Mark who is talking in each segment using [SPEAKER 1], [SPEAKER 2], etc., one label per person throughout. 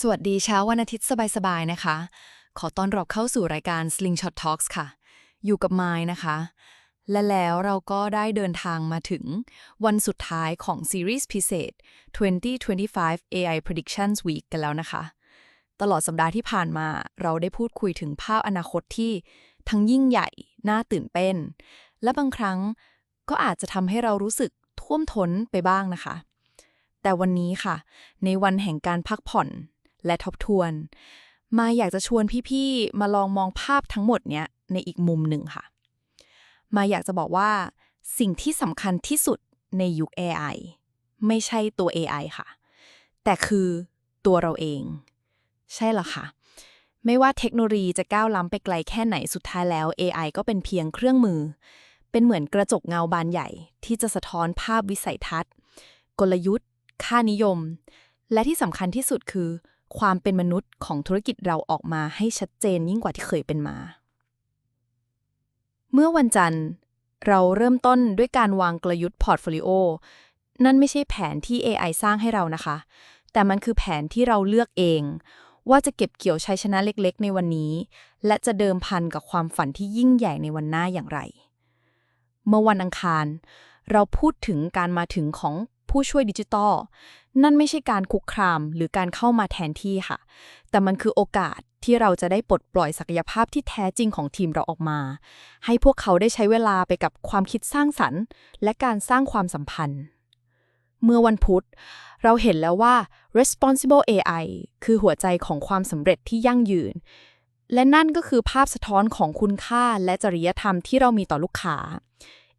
[SPEAKER 1] สวัสดีเช้าวันอาทิตย์สบายๆนะคะ ขอต้อนรับเข้าสู่รายการ Slingshot Talks ค่ะ อยู่กับไม้นะคะ และแล้วเราก็ได้เดินทางมาถึงวันสุดท้ายของซีรีส์พิเศษ 2025 AI Predictions Week กันแล้วนะคะ ตลอดสัปดาห์ที่ผ่านมาเราได้พูดคุยถึงภาพอนาคตที่ทั้งยิ่งใหญ่ น่าตื่นเต้น และบางครั้งก็อาจจะทำให้เรารู้สึกท่วมท้นไปบ้างนะคะ แต่วันนี้ค่ะ ในวันแห่งการพักผ่อน และทบทวน มาอยากจะชวนพี่ๆ มาลองมองภาพทั้งหมดเนี้ยในอีกมุมหนึ่งค่ะ มาอยากจะบอกว่า สิ่งที่สำคัญที่สุดในยุค AI ไม่ใช่ตัว AI ค่ะ แต่คือตัวเราเอง ใช่หรอคะไม่ว่าเทคโนโลยีจะก้าวล้ำไปไกลแค่ไหนสุดท้ายแล้ว AI ก็เป็นเพียงเครื่องมือ เป็นเหมือนกระจกเงาบานใหญ่ ที่จะสะท้อนภาพวิสัยทัศน์ กลยุทธ์ ค่านิยม และที่สำคัญที่สุดคือ ความเป็นมนุษย์ของธุรกิจเราออกมาให้ชัดเจนยิ่งกว่าที่เคยเป็นมา เมื่อวันจันทร์ เราเริ่มต้นด้วยการวางกลยุทธ์พอร์ตโฟลิโอ นั่นไม่ใช่แผนที่ AI สร้างให้เรานะคะ แต่มันคือแผนที่เราเลือกเอง ว่าจะเก็บเกี่ยวชัยชนะเล็กๆ ในวันนี้ และจะเดิมพันกับความฝันที่ยิ่งใหญ่ในวันหน้าอย่างไร เมื่อวันอังคาร เราพูดถึงการมาถึงของ ผู้ช่วยดิจิตอลนั่นไม่ใช่การคุกคามหรือการเข้ามาแทนที่ค่ะ แต่มันคือโอกาสที่เราจะได้ปลดปล่อยศักยภาพที่แท้จริงของทีมเราออกมา ให้พวกเขาได้ใช้เวลาไปกับความคิดสร้างสรรค์ และการสร้างความสัมพันธ์ เมื่อวันพุธ เราเห็นแล้วว่า responsible AI คือหัวใจของความสำเร็จที่ยั่งยืน และนั่นก็คือภาพสะท้อนของคุณค่าและจริยธรรมที่เรามีต่อลูกค้า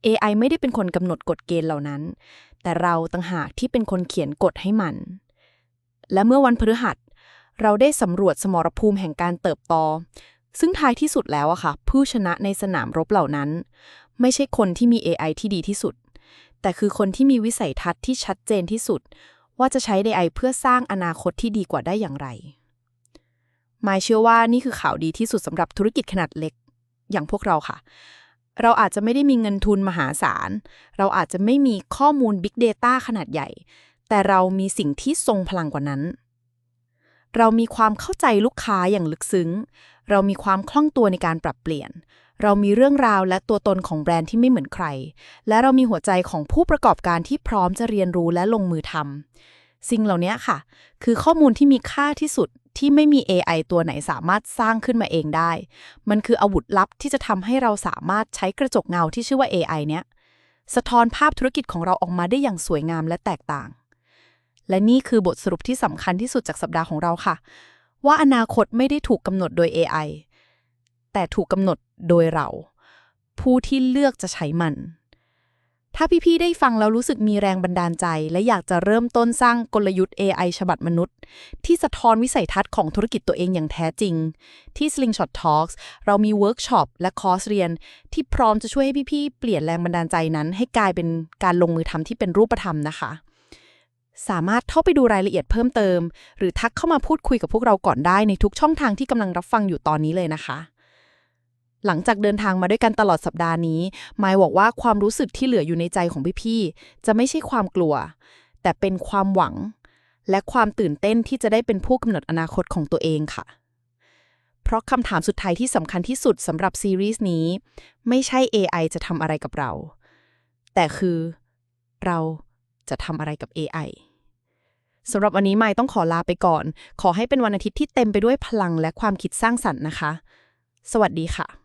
[SPEAKER 1] AI ไม่ได้เป็นคนกำหนดกฎเกณฑ์เหล่านั้น แต่เราต่างหากที่เป็นคนเขียนกฎให้มัน และเมื่อวันพฤหัส เราได้สำรวจสมรภูมิแห่งการเติบโตซึ่งท้ายที่สุดแล้วอะค่ะ ผู้ชนะในสนามรบเหล่านั้น ไม่ใช่คนที่มี AI ที่ดีที่สุด แต่คือคนที่มีวิสัยทัศน์ที่ชัดเจนที่สุด ว่าจะใช้ AI เพื่อสร้างอนาคตที่ดีกว่าได้อย่างไรหมายเชื่อว่านี่คือข่าวดีที่สุดสำหรับธุรกิจขนาดเล็ก อย่างพวกเราค่ะ เราอาจจะไม่ได้มีเงินทุนมหาศาล เราอาจจะไม่มีข้อมูล Big Data ขนาดใหญ่ แต่เรามีสิ่งที่ทรงพลังกว่านั้น เรามีความเข้าใจลูกค้าอย่างลึกซึ้ง เรามีความคล่องตัวในการปรับเปลี่ยน เรามีเรื่องราวและตัวตนของแบรนด์ที่ไม่เหมือนใคร และเรามีหัวใจของผู้ประกอบการที่พร้อมจะเรียนรู้และลงมือทำสิ่งเหล่านี้ค่ะ คือข้อมูลที่มีค่าที่สุด ที่ไม่มี AI ตัวไหนสามารถสร้างขึ้นมาเองได้ มันคืออาวุธลับที่จะทำให้เราสามารถใช้กระจกเงาที่ชื่อว่า AI เนี้ยสะท้อนภาพธุรกิจของเราออกมาได้อย่างสวยงามและแตกต่าง และนี่คือบทสรุปที่สำคัญที่สุดจากสัปดาห์ของเราค่ะ ว่าอนาคตไม่ได้ถูกกำหนดโดย AI แต่ถูกกำหนดโดยเรา ผู้ที่เลือกจะใช้มัน ถ้าพี่ ๆ ได้ฟังแล้วรู้สึกมีแรงบันดาลใจ และอยากจะเริ่มต้นสร้างกลยุทธ์ AI ฉบับมนุษย์ ที่สะท้อนวิสัยทัศน์ของธุรกิจตัวเองอย่างแท้จริง ที่ Slingshot Talks เรามีเวิร์กช็อปและคอร์สเรียน ที่พร้อมจะช่วยให้พี่ ๆ เปลี่ยนแรงบันดาลใจนั้น ให้กลายเป็นการลงมือทำที่เป็นรูปธรรมนะคะ สามารถเข้าไปดูรายละเอียดเพิ่มเติม หรือทักเข้ามาพูดคุยกับพวกเราก่อนได้ในทุกช่องทางที่กำลังรับฟังอยู่ตอนนี้เลยนะคะ หลังจากเดินทางมาด้วยกันตลอดสัปดาห์นี้มายบอกว่าความรู้สึกที่เหลืออยู่ในใจของพี่ๆจะไม่ใช่ความกลัว แต่เป็นความหวัง และความตื่นเต้นที่จะได้เป็นผู้กำหนดอนาคตของตัวเองค่ะ เพราะคำถามสุดท้ายที่สำคัญที่สุดสำหรับซีรีส์นี้ ไม่ใช่ AI จะทำอะไรกับเรา แต่คือเราจะทำอะไรกับ AI สำหรับวันนี้ไม่ต้องขอลาไปก่อน ขอให้เป็นวันอาทิตย์ที่เต็มไปด้วยพลังและความคิดสร้างสรรค์นะคะ สวัสดีค่ะ